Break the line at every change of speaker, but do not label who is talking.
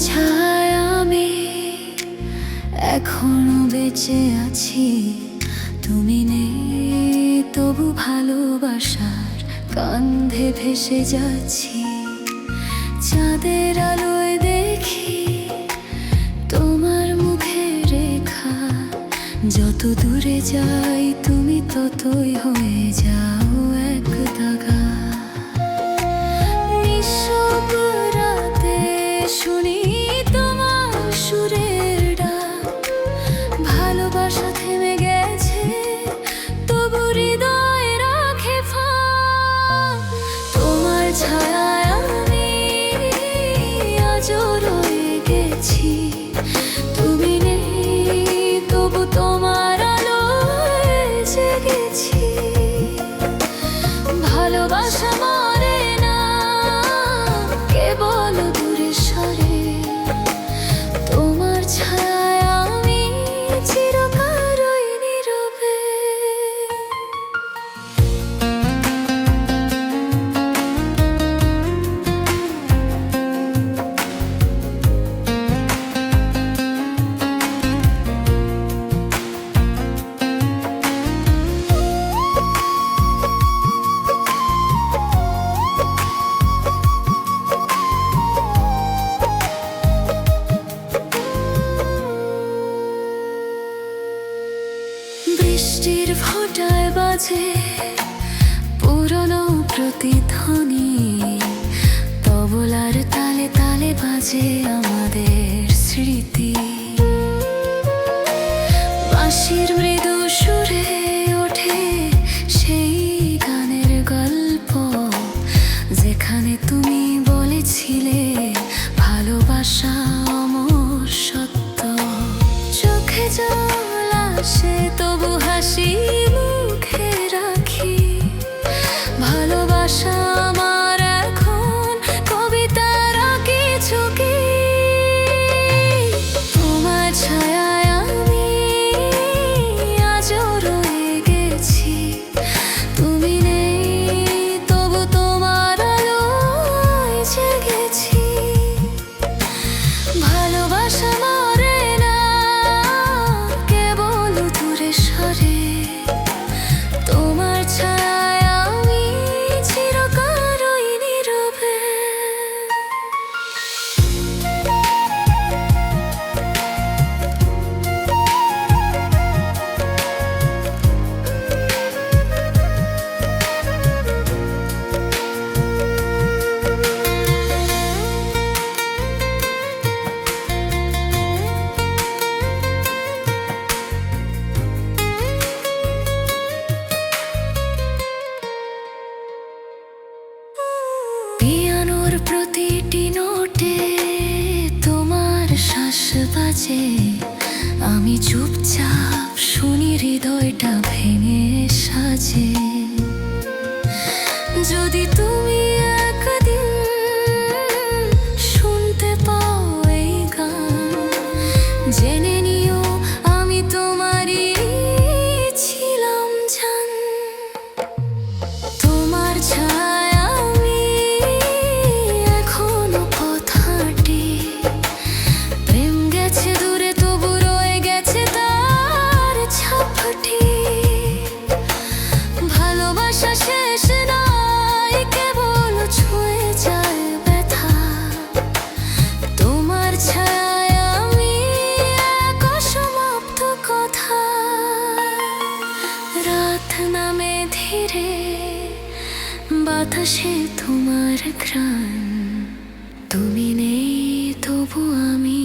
ছায় আমি এখনও বেঁচে আছি। তুমি নেই, তবু ভালোবাসার কান্ধে ভেসে যাচ্ছি। চাঁদের আলোয় দেখি তোমার মুখের রেখা। যত দূরে যাই, তুমি ততই হয়ে যাও এক দাগা। ভালোবাসা বৃষ্টির ফোঁটায় বাজে পুরনো প্রতিধ্বনি। তবলার তালে তালে বাজে আমাদের স্মৃতি। বাঁশির মৃদু সুরে ওঠে সেই গানের গল্প। যেখানে তুমি বলেছিলে ভালোবাসা প্রতিটি নোটে তোমার শ্বাস বাজে। ধীরে বাতাসে তোমার ঘ্রাণ। তুমি নেই তবু আমি